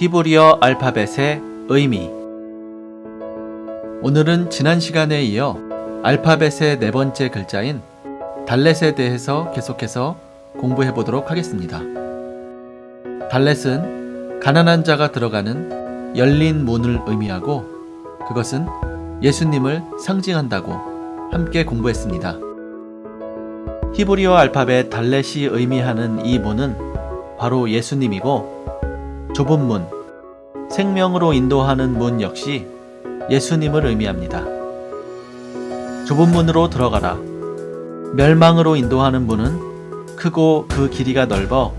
히브리어 알파벳의 의미 오늘은 지난 시간에 이어 알파벳의 네 번째 글자인 달렛에 대해서 계속해서 공부해 보도록 하겠습니다. 달렛은 가난한 자가 들어가는 열린 문을 의미하고 그것은 예수님을 상징한다고 함께 공부했습니다. 히브리어 알파벳 달렛이 의미하는 이 문은 바로 예수님이고 좁은 문, 생명으로 인도하는 문 역시 예수님을 의미합니다. 좁은 문으로 들어가라. 멸망으로 인도하는 문은 크고 그 길이가 넓어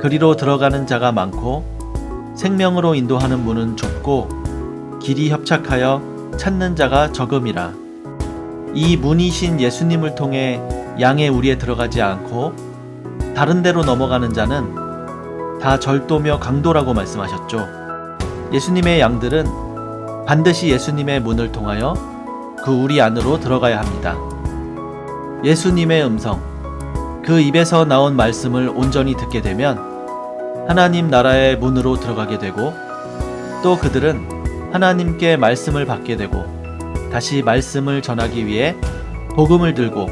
그리로 들어가는 자가 많고 생명으로 인도하는 문은 좁고 길이 협착하여 찾는 자가 적음이라. 이 문이신 예수님을 통해 양의 우리에 들어가지 않고 다른 데로 넘어가는 자는 다 절도며 강도라고 말씀하셨죠. 예수님의 양들은 반드시 예수님의 문을 통하여 그 우리 안으로 들어가야 합니다. 예수님의 음성, 그 입에서 나온 말씀을 온전히 듣게 되면 하나님 나라의 문으로 들어가게 되고 또 그들은 하나님께 말씀을 받게 되고 다시 말씀을 전하기 위해 복음을 들고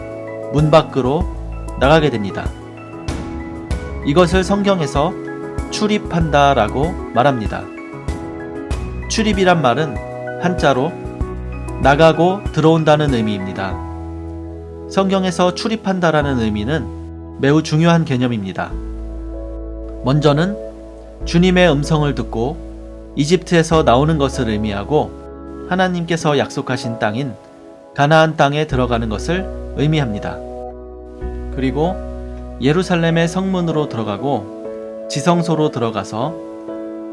문 밖으로 나가게 됩니다. 이것을 성경에서 출입한다 라고 말합니다. 출입이란 말은 한자로 나가고 들어온다는 의미입니다. 성경에서 출입한다라는 의미는 매우 중요한 개념입니다. 먼저는 주님의 음성을 듣고 이집트에서 나오는 것을 의미하고 하나님께서 약속하신 땅인 가나안 땅에 들어가는 것을 의미합니다. 그리고 예루살렘의 성문으로 들어가고 지성소로 들어가서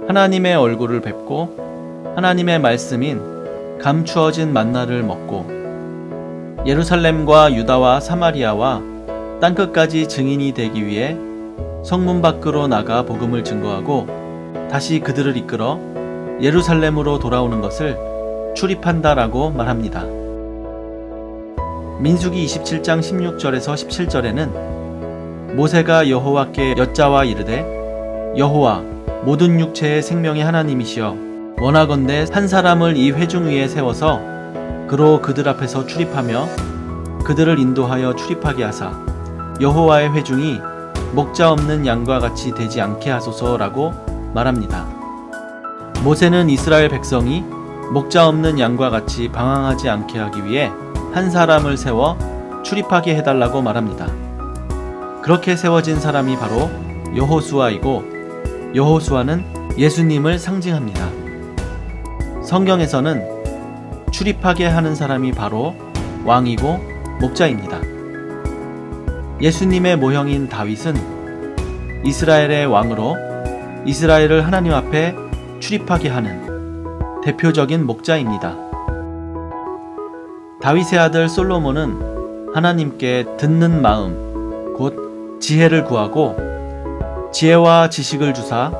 하나님의 얼굴을 뵙고 하나님의 말씀인 감추어진 만나를 먹고 예루살렘과 유다와 사마리아와 땅끝까지 증인이 되기 위해 성문 밖으로 나가 복음을 증거하고 다시 그들을 이끌어 예루살렘으로 돌아오는 것을 출입한다라고 말합니다. 민수기 27장 16절에서 17절에는 모세가 여호와께 여짜와 이르되 여호와 모든 육체의 생명의 하나님이시여 원하건대 한 사람을 이 회중 위에 세워서 그로 그들 앞에서 출입하며 그들을 인도하여 출입하게 하사 여호와의 회중이 목자 없는 양과 같이 되지 않게 하소서라고 말합니다. 모세는 이스라엘 백성이 목자 없는 양과 같이 방황하지 않게 하기 위해 한 사람을 세워 출입하게 해달라고 말합니다. 그렇게 세워진 사람이 바로 여호수아이고 여호수아는 예수님을 상징합니다. 성경에서는 출입하게 하는 사람이 바로 왕이고 목자입니다. 예수님의 모형인 다윗은 이스라엘의 왕으로 이스라엘을 하나님 앞에 출입하게 하는 대표적인 목자입니다. 다윗의 아들 솔로몬은 하나님께 듣는 마음, 곧 지혜를 구하고 지혜와 지식을 주사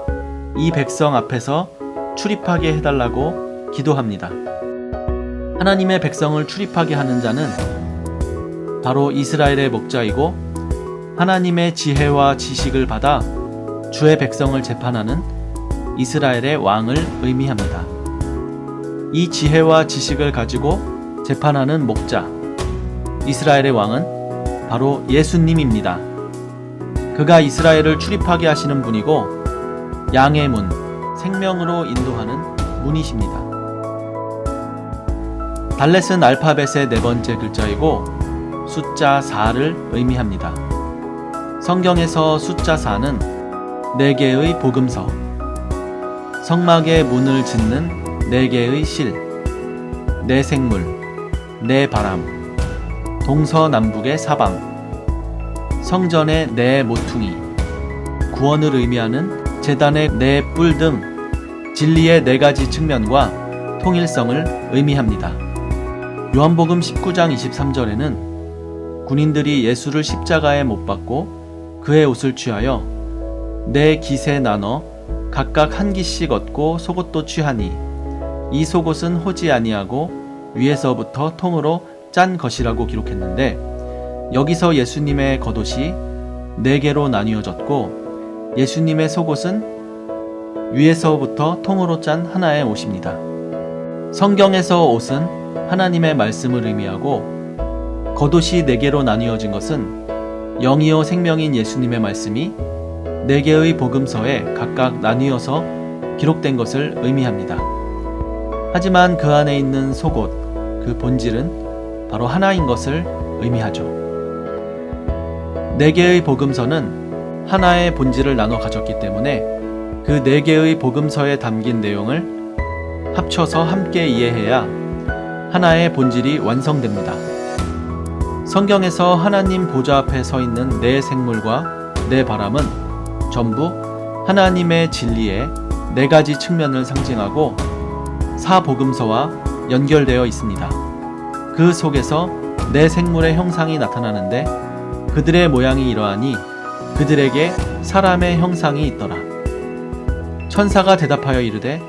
이 백성 앞에서 출입하게 해달라고 기도합니다. 하나님의 백성을 출입하게 하는 자는 바로 이스라엘의 목자이고 하나님의 지혜와 지식을 받아 주의 백성을 재판하는 이스라엘의 왕을 의미합니다. 이 지혜와 지식을 가지고 재판하는 목자, 이스라엘의 왕은 바로 예수님입니다. 그가 이스라엘을 출입하게 하시는 분이고 양의 문, 생명으로 인도하는 문이십니다. 달렛은 알파벳의 네 번째 글자이고 숫자 4를 의미합니다. 성경에서 숫자 4는 네 개의 복음서, 성막의 문을 짓는 네 개의 실, 네 생물, 네 바람, 동서남북의 사방, 성전의 네 모퉁이, 구원을 의미하는 재단의 네 뿔 등 진리의 네 가지 측면과 통일성을 의미합니다. 요한복음 19장 23절에는 군인들이 예수를 십자가에 못 박고 그의 옷을 취하여 네 깃에 나눠 각각 한 깃씩 얻고 속옷도 취하니 이 속옷은 호지 아니하고 위에서부터 통으로 짠 것이라고 기록했는데 여기서 예수님의 겉옷이 네 개로 나뉘어졌고 예수님의 속옷은 위에서부터 통으로 짠 하나의 옷입니다. 성경에서 옷은 하나님의 말씀을 의미하고 겉옷이 네 개로 나뉘어진 것은 영이요 생명인 예수님의 말씀이 네 개의 복음서에 각각 나뉘어서 기록된 것을 의미합니다. 하지만 그 안에 있는 속옷, 그 본질은 바로 하나인 것을 의미하죠. 네 개의 복음서는 하나의 본질을 나눠 가졌기 때문에 그 네 개의 복음서에 담긴 내용을 합쳐서 함께 이해해야 하나의 본질이 완성됩니다. 성경에서 하나님 보좌 앞에 서 있는 네 생물과 네 바람은 전부 하나님의 진리의 네 가지 측면을 상징하고 사복음서와 연결되어 있습니다. 그 속에서 네 생물의 형상이 나타나는데 그들의 모양이 이러하니 그들에게 사람의 형상이 있더라. 천사가 대답하여 이르되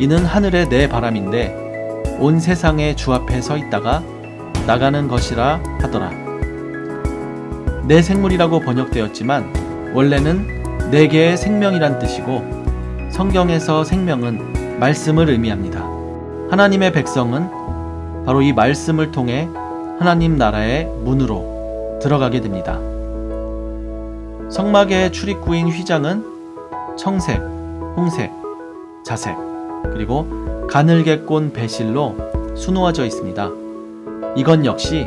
이는 하늘의 네 바람인데 온 세상의 주 앞에 서 있다가 나가는 것이라 하더라. 네 생물이라고 번역되었지만 원래는 네 개의 생명이란 뜻이고 성경에서 생명은 말씀을 의미합니다. 하나님의 백성은 바로 이 말씀을 통해 하나님 나라의 문으로 들어가게 됩니다. 성막의 출입구인 휘장은 청색, 홍색, 자색, 그리고 가늘게 꼰 배실로 수놓아져 있습니다. 이건 역시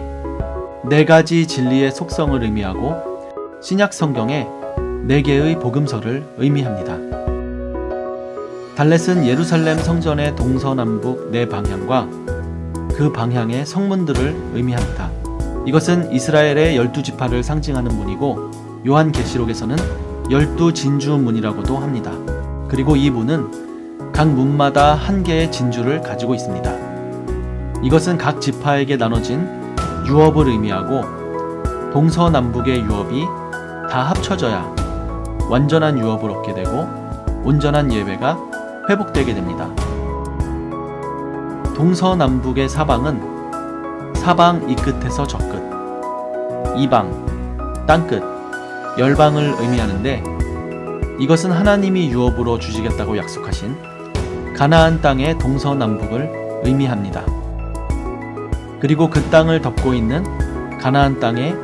네 가지 진리의 속성을 의미하고 신약 성경의 네 개의 복음서를 의미합니다. 달렛은 예루살렘 성전의 동서남북 네 방향과 그 방향의 성문들을 의미합니다. 이것은 이스라엘의 열두 지파를 상징하는 문이고 요한계시록에서는 열두 진주 문이라고도 합니다. 그리고 이 문은 각 문마다 한 개의 진주를 가지고 있습니다. 이것은 각 지파에게 나눠진 유업을 의미하고 동서남북의 유업이 다 합쳐져야 완전한 유업을 얻게 되고 온전한 예배가 회복되게 됩니다. 동서남북의 사방은 사방 이 끝에서 저 끝, 이방, 땅 끝, 열방을 의미하는데 이것은 하나님이 유업으로 주시겠다고 약속하신 가나안 땅의 동서남북을 의미합니다. 그리고 그 땅을 덮고 있는 가나안 땅의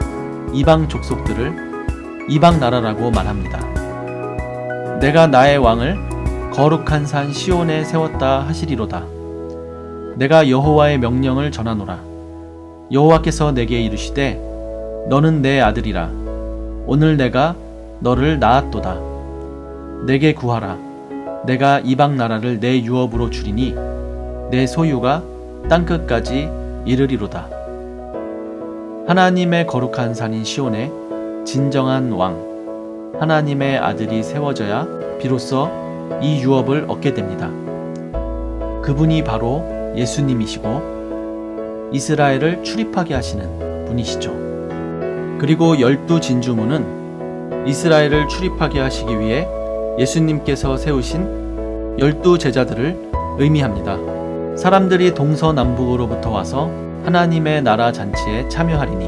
이방 족속들을 이방 나라라고 말합니다. 내가 나의 왕을 거룩한 산 시온에 세웠다 하시리로다. 내가 여호와의 명령을 전하노라. 여호와께서 내게 이르시되 너는 내 아들이라. 오늘 내가 너를 낳았도다. 내게 구하라. 내가 이방 나라를 내 유업으로 주리니 내 소유가 땅 끝까지 이르리로다. 하나님의 거룩한 산인 시온에 진정한 왕, 하나님의 아들이 세워져야 비로소 이 유업을 얻게 됩니다. 그분이 바로 예수님이시고 이스라엘을 출입하게 하시는 분이시죠. 그리고 열두 진주문은 이스라엘을 출입하게 하시기 위해 예수님께서 세우신 열두 제자들을 의미합니다. 사람들이 동서남북으로부터 와서 하나님의 나라 잔치에 참여하리니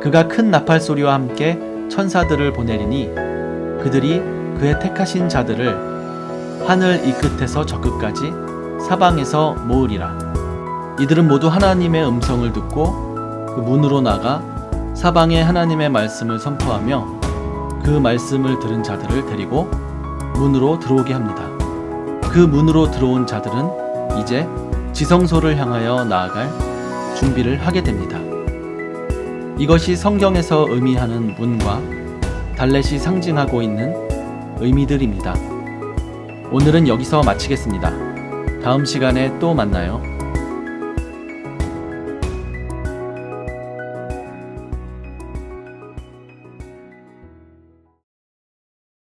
그가 큰 나팔 소리와 함께 천사들을 보내리니 그들이 그의 택하신 자들을 하늘 이 끝에서 저 끝까지 사방에서 모으리라. 이들은 모두 하나님의 음성을 듣고 그 문으로 나가 사방에 하나님의 말씀을 선포하며 그 말씀을 들은 자들을 데리고 문으로 들어오게 합니다. 그 문으로 들어온 자들은 이제 지성소를 향하여 나아갈 준비를 하게 됩니다. 이것이 성경에서 의미하는 문과 달렛이 상징하고 있는 의미들입니다. 오늘은 여기서 마치겠습니다. 다음 시간에 또 만나요.